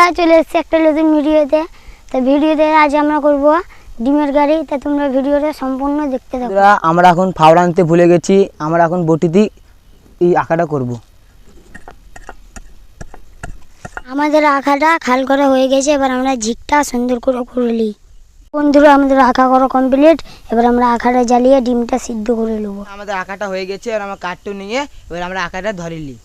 বন্ধুরা চলে এসেছি একটা নতুন ভিডিওতে। তো ভিডিওতে আজ আমরা করব ডিমের গাড়ি। তা তোমরা ভিডিওটা সম্পূর্ণ দেখতে থাকো। আমরা এখন ফাওড়া আনতে ভুলে গেছি। আমরা এখন বটিতেই এই আঁকাটা করব। আমাদের আঁকাটা খাল করা হয়ে গেছে। এবার আমরা ঝিকটা সুন্দর করে করে নিই। বন্ধুরা আমাদের আঁকা করা কমপ্লিট এবার আমরা আঁকাটা জ্বালিয়ে ডিমটা সিদ্ধ করে নেব। আমাদের আঁকাটা হয়ে গেছে। এবার আমরা কাঠটা নিয়ে এবার আমরা আঁকাটা ধরে নিই।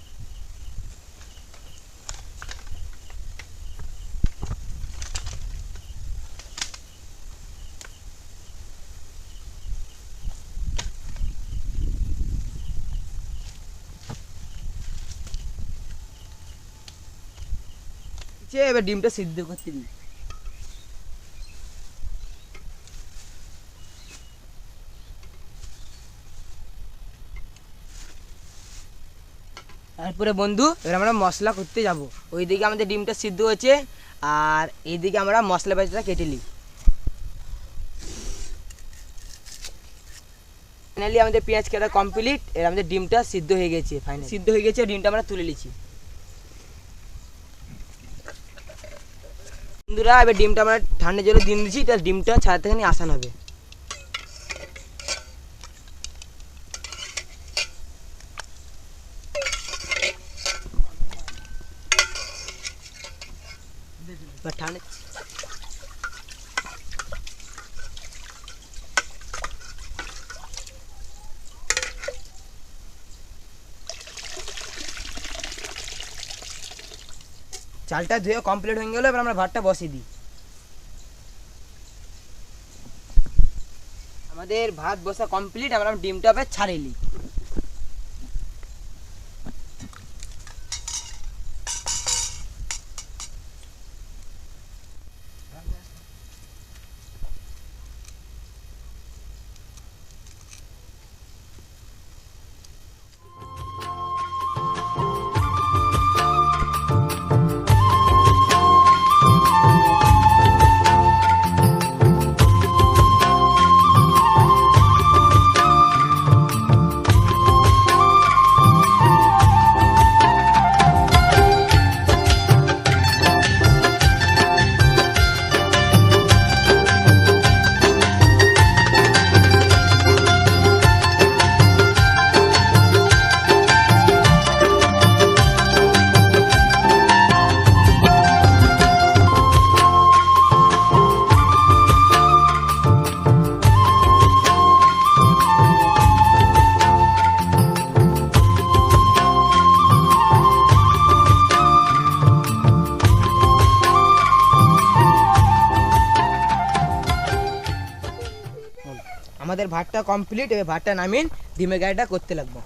এবার ডিমটা সিদ্ধ করতে দিই। তারপরে বন্ধু, এবার আমরা মশলা করতে যাব। ওইদিকে আমাদের ডিমটা সিদ্ধ হয়েছে, আর এইদিকে আমরা মশলা পেঁচাটা কেটে নিই। ফাইনালি আমাদের পেঁয়াজ কাটা কমপ্লিট এর আমাদের ডিমটা সিদ্ধ হয়ে গেছে ফাইনালি সিদ্ধ হয়ে গেছে, ডিমটা আমরা তুলে নিচ্ছি। বন্ধুরা, এবার ডিমটা আমরা ঠান্ডা জলে দিন দিচ্ছি, তাহলে ডিমটা ছাদ থেকে আসান হবে। ঠান্ডা চালটা ধুয়ে কমপ্লিট হয়ে গেলে, এবার আমরা ভাতটা বসিয়ে দিই। আমাদের ভাত বসা কমপ্লিট আমরা ডিমটা আবার ছাড়িয়ে নিই। আমাদের ভাতটা কমপ্লিট এবার ভাতটা নামিন ডিমের গাড়িটা করতে লাগবো।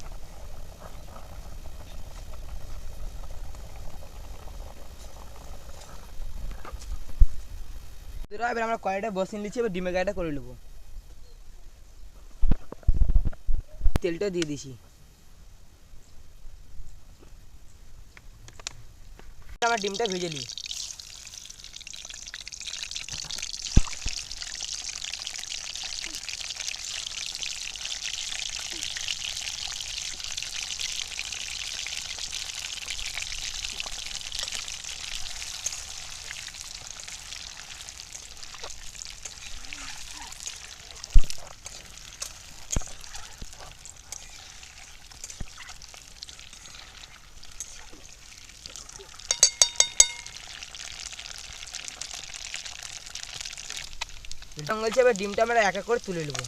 এবার আমরা কড়াইটা বসিয়ে নিচ্ছি, এবার ডিমের গাড়িটা করে নেব। তেলটা দিয়ে দিছি। আমার ডিমটা ভেজে নিই। বলছে এবার ডিমটা আমরা এক এক করে তুলে নেব।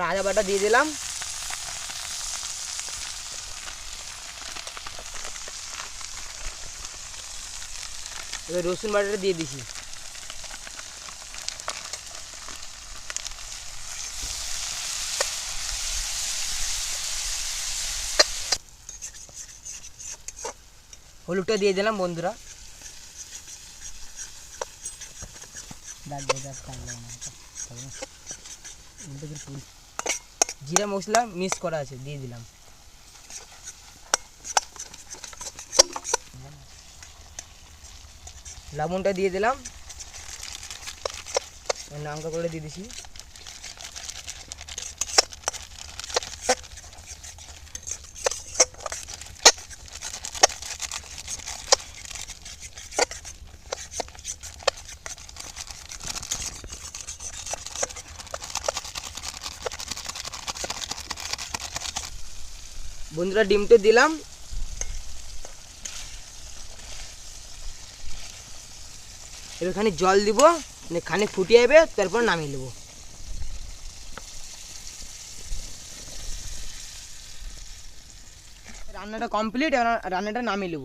राजा बाटा दिए दिलम रसुन बाटा दिए दीछी हलुदा दिए दिल बंधुरा डाल दे कर लेना तो तो तो तो জিরা মশলা মিক্স করা আছে দিয়ে দিলাম। লবণটা দিয়ে দিলাম। লঙ্কা করে দিয়ে দিছি। বন্ধুরা, ডিমটা দিলাম। এবার খানিক জল দিব মানে খানিক ফুটিয়ে যাবে, তারপর নামিয়ে নেব। রান্নাটা কমপ্লিট রান্নাটা নামিয়ে নেব।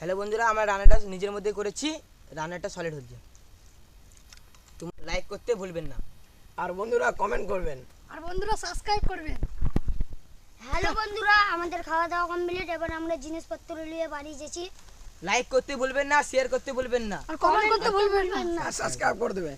হ্যালো বন্ধুরা আমরা রান্নাটা নিজের মধ্যে করেছি। রান্নাটা সলিড হচ্ছে। তুমি লাইক করতে ভুলবেন না। আর বন্ধুরা কমেন্ট করবেন। আর বন্ধুরা সাবস্ক্রাইব করবেন। হ্যালো বন্ধুরা আমাদের খাওয়া দাওয়া কমপ্লিট এবার আমরা জিনিসপত্র নিয়ে বাড়ি যেছি লাইক করতে ভুলবেন না শেয়ার করতে ভুলবেন না। আর কমেন্ট করতে ভুলবেন না। আর সাবস্ক্রাইব করে দেবে।